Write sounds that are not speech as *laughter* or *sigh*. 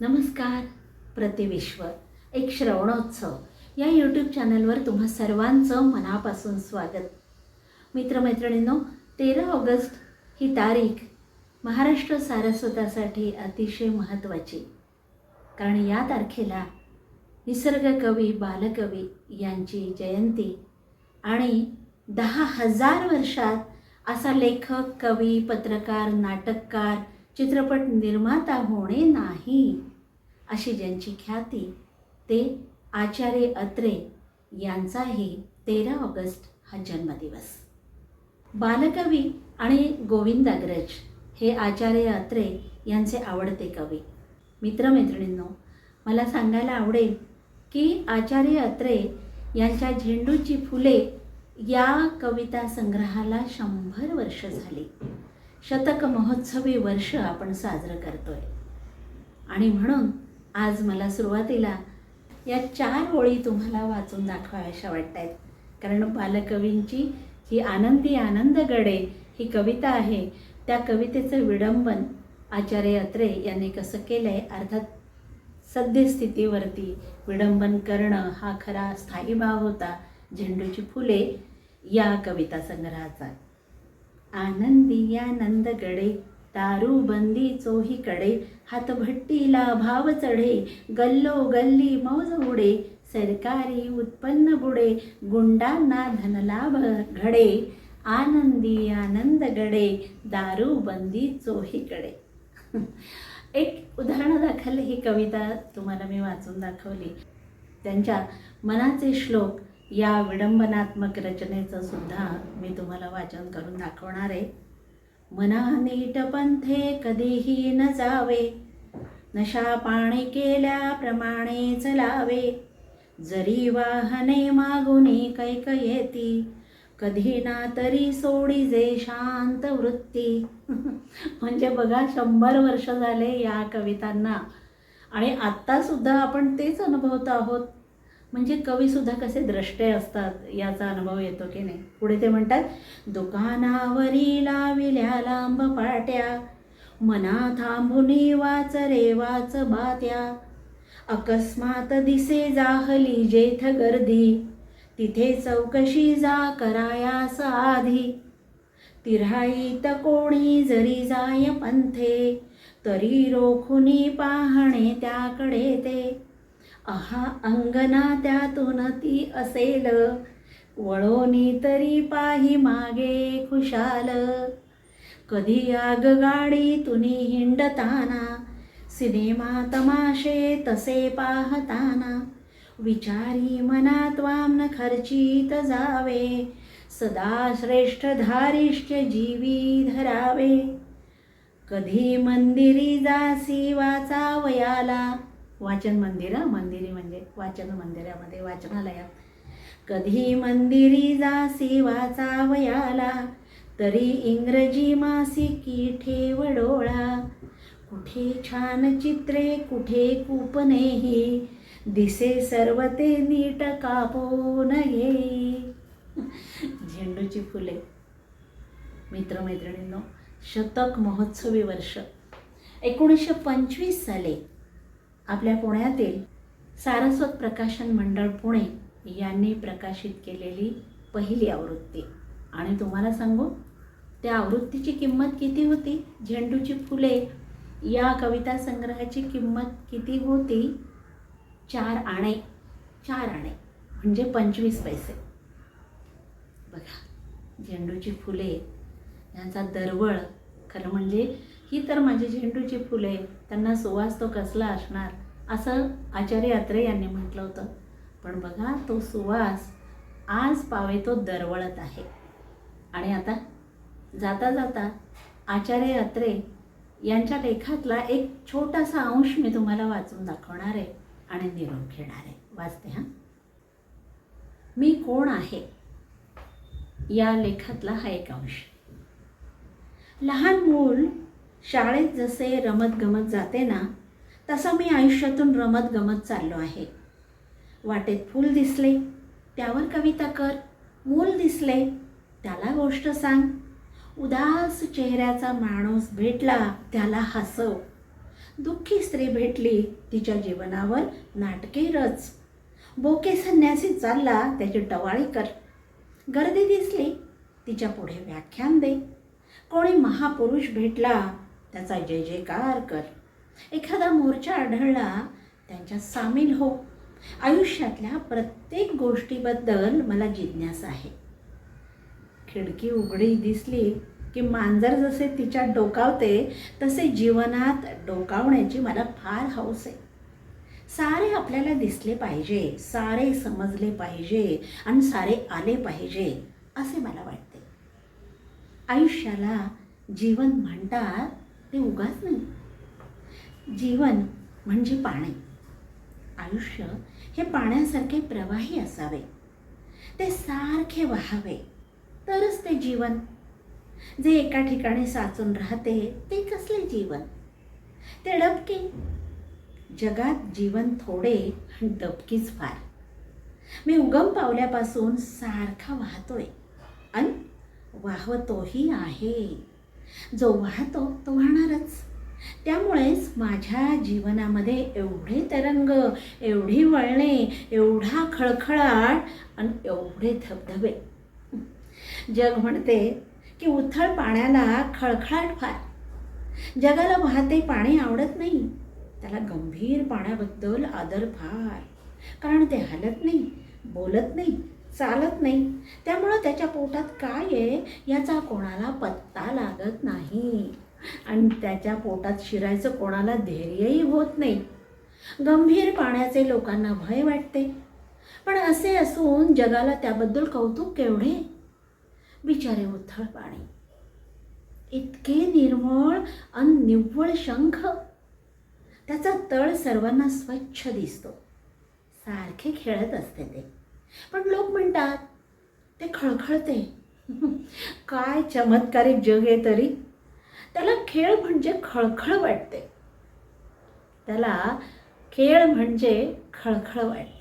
नमस्कार प्रतिविश्व एक श्रवणोत्सव. या यूट्यूब चॅनलवर तुम्हा सर्वांचं मनापासून स्वागत. मित्रमैत्रिणींनो तेरा ऑगस्ट ही तारीख महाराष्ट्र सारस्वतासाठी अतिशय महत्त्वाची कारण या तारखेला निसर्गकवी बालकवी यांची जयंती आणि दहा हजार वर्षात असा लेखक कवी पत्रकार नाटककार चित्रपट निर्माता होणे नाही. अशी ज्यांची ख्याती ते आचार्य अत्रे यांचाही तेरा ऑगस्ट हा जन्मदिवस. बालकवी आणि गोविंदाग्रज हे आचार्य अत्रे यांचे आवडते कवी. मित्रमैत्रिणींनो मला सांगायला आवडेल की आचार्य अत्रे यांच्या झेंडूची फुले या कविता संग्रहाला शंभर वर्ष झाली. शतक महोत्सवी वर्ष आपण साजरं करतोय. आणि म्हणून आज मला सुरुवातीला या चार ओळी तुम्हाला वाचून दाखवाव्याशा वाटत आहेत कारण बालकवींची ही आनंदी आनंद गडे ही कविता आहे. त्या कवितेचं विडंबन आचार्य अत्रे यांनी कसं केलं आहे अर्थात सद्यस्थितीवरती विडंबन करणं हा खरा स्थायी भाव होता झेंडूची फुले या कविता संग्रहाचा. आनंदी आनंद गडे दारू बंदी चोहीकडे हातभट्टीला भाव चढे गल्लो गल्ली मौज उडे सरकारी उत्पन्न बुडे गुंडांना धनलाभ घडे आनंदी आनंद गडे दारू बंदी चोहीकडे *laughs* एक उदाहरणादाखल ही कविता तुम्हाला मी वाचून दाखवली. त्यांच्या मनाचे श्लोक या विडंबनात्मक रचनेचं सुद्धा मी तुम्हाला वाचन करून दाखवणार आहे. मना नीट पंथे कधीही न जावे नशा पाणी केल्याप्रमाणे चलावे. जरी वाहने मागुनी कैक येती कधी ना तरी सोडी जे शांत वृत्ती. *laughs* म्हणजे बघा शंभर वर्ष झाले या कवितांना. आणि आत्तासुद्धा आपण तेच अनुभवत आहोत. म्हणजे कवीसुद्धा कसे द्रष्टे असतात याचा अनुभव येतो की नाही? पुढे ते म्हणतात दुकानावरी लाविल्या लांब पाट्या मना थांबुनी वाच रे वाच बात्या. अकस्मात दिसे जाहली जेथ गर्दी तिथे चौकशी जा करायास आधी तिराईत कोणी जरी जाय पंथे तरी रोखुनी पाहणे त्याकडे ते. आहा अंगना त्यातून ती असेल. वळोनी तरी पाही मागे खुशाल. कधी आगगाडी तुनी हिंडताना सिनेमा तमाशे तसे पाहताना विचारी मनात वामन खर्चित जावे सदा श्रेष्ठ धारिष्ठ जीवी धरावे. कधी मंदिरी जासी वाचावयाला वाचन मंदिर मंदिरी म्हणजे वाचन मंदिरामध्ये वाचनालयात. कधी मंदिरी जासी वाचावयाला तरी इंग्रजी मासिकी ठेव डोळा. कुठे छान चित्रे कुठे कुपनेही दिसे सर्व ते नीट कापो नये झेंडूची फुले. मित्रमैत्रिणींनो शतक महोत्सवी वर्ष. एकोणीसशे पंचवीस साली आपल्या पुण्यातील सारस्वत प्रकाशन मंडळ पुणे यांनी प्रकाशित केलेली पहिली आवृत्ती. आणि तुम्हाला सांगू त्या आवृत्तीची किंमत किती होती? झेंडूची फुले या कविता संग्रहाची किंमत किती होती? चार आणे चार आणे म्हणजे पंचवीस पैसे. बघा झेंडूची फुले यांचा दरवळ खरं म्हणजे ही तर माझी झेंडूची फुले. त्यांना सुवास तो कसला असणार? असं आचार्य अत्रे यांनी म्हटलं होतं. पण बघा तो सुवास आज पावे तो दरवळत आहे. आणि आता जाता जाता आचार्य अत्रे यांच्या लेखातला एक छोटासा अंश मी तुम्हाला वाचून दाखवणार आहे आणि निरोप घेणार आहे. वाचते हां? मी कोण आहे? या लेखातला हा एक अंश. लहान मूल शाळेत जसे रमत गमत जाते ना तसं मी आयुष्यातून रमत गमत चाललो आहे. वाटेत फूल दिसले त्यावर कविता कर. मूल दिसले त्याला गोष्ट सांग. उदास चेहऱ्याचा माणूस भेटला त्याला हसव. दुःखी स्त्री भेटली तिच्या जीवनावर नाटके रच. बोके संन्यासी चालला त्याची टवाळी कर. गर्दी दिसली तिच्या पुढे व्याख्यान दे. कोणी महापुरुष भेटला त्याचा जय जयकार कर. एखादा मोर्चा आढळला त्यांच्यात सामील हो. आयुष्यातल्या प्रत्येक गोष्टीबद्दल मला जिज्ञासा आहे. खिडकी उघडी दिसली की मांजर जसे तिच्यात डोकावते तसे जीवनात डोकावण्याची मला फार हौस आहे. सारे आपल्याला दिसले पाहिजे सारे समजले पाहिजे आणि सारे आले पाहिजे असे मला वाटते. आयुष्याला जीवन म्हणतात ते उगाच नाही. जीवन म्हणजे पाणी. आयुष्य हे पाण्यासारखे प्रवाही असावे. ते सारखे वाहावे. तरच ते जीवन. जे एका ठिकाणी साचून राहते ते कसले जीवन? ते डबके. जगात जीवन थोडे आणि दबकीच फार. मी उगम पावल्यापासून सारखा वाहतोय. आणि वाहतोही आहे. जो वाहतो तो वाहणारच. त्यामुळेच माझ्या जीवनामध्ये एवढे तरंग एवढी वळणे एवढा खळखळाट आणि एवढे धबधबे. जग म्हणते की उथळ पाण्याला खळखळाट फार. जगाला वाहते पाणी आवडत नाही. त्याला गंभीर पाण्याबद्दल आदर फार. कारण ते हलत नाही बोलत नाही चालत नाही. त्यामुळं त्याच्या पोटात काय आहे? याचा कोणाला पत्ता लागत नाही. आणि त्याच्या पोटात शिरायचं कोणाला धैर्यही होत नाही. गंभीर पाण्याचे लोकांना भय वाटते. पण असे असून जगाला त्याबद्दल कौतुक केवढे? बिचारे उथळ पाणी. इतके निर्मळ आणि निव्वळ शंख. त्याचा तळ सर्वांना स्वच्छ दिसतो. सारखे खेळत असते ते. पण लोक म्हणतात ते खळखळते. काय चमत्कारिक जग आहे तरी. त्याला खेळ म्हणजे खळखळ वाटते. त्याला खेळ म्हणजे खळखळ वाटते.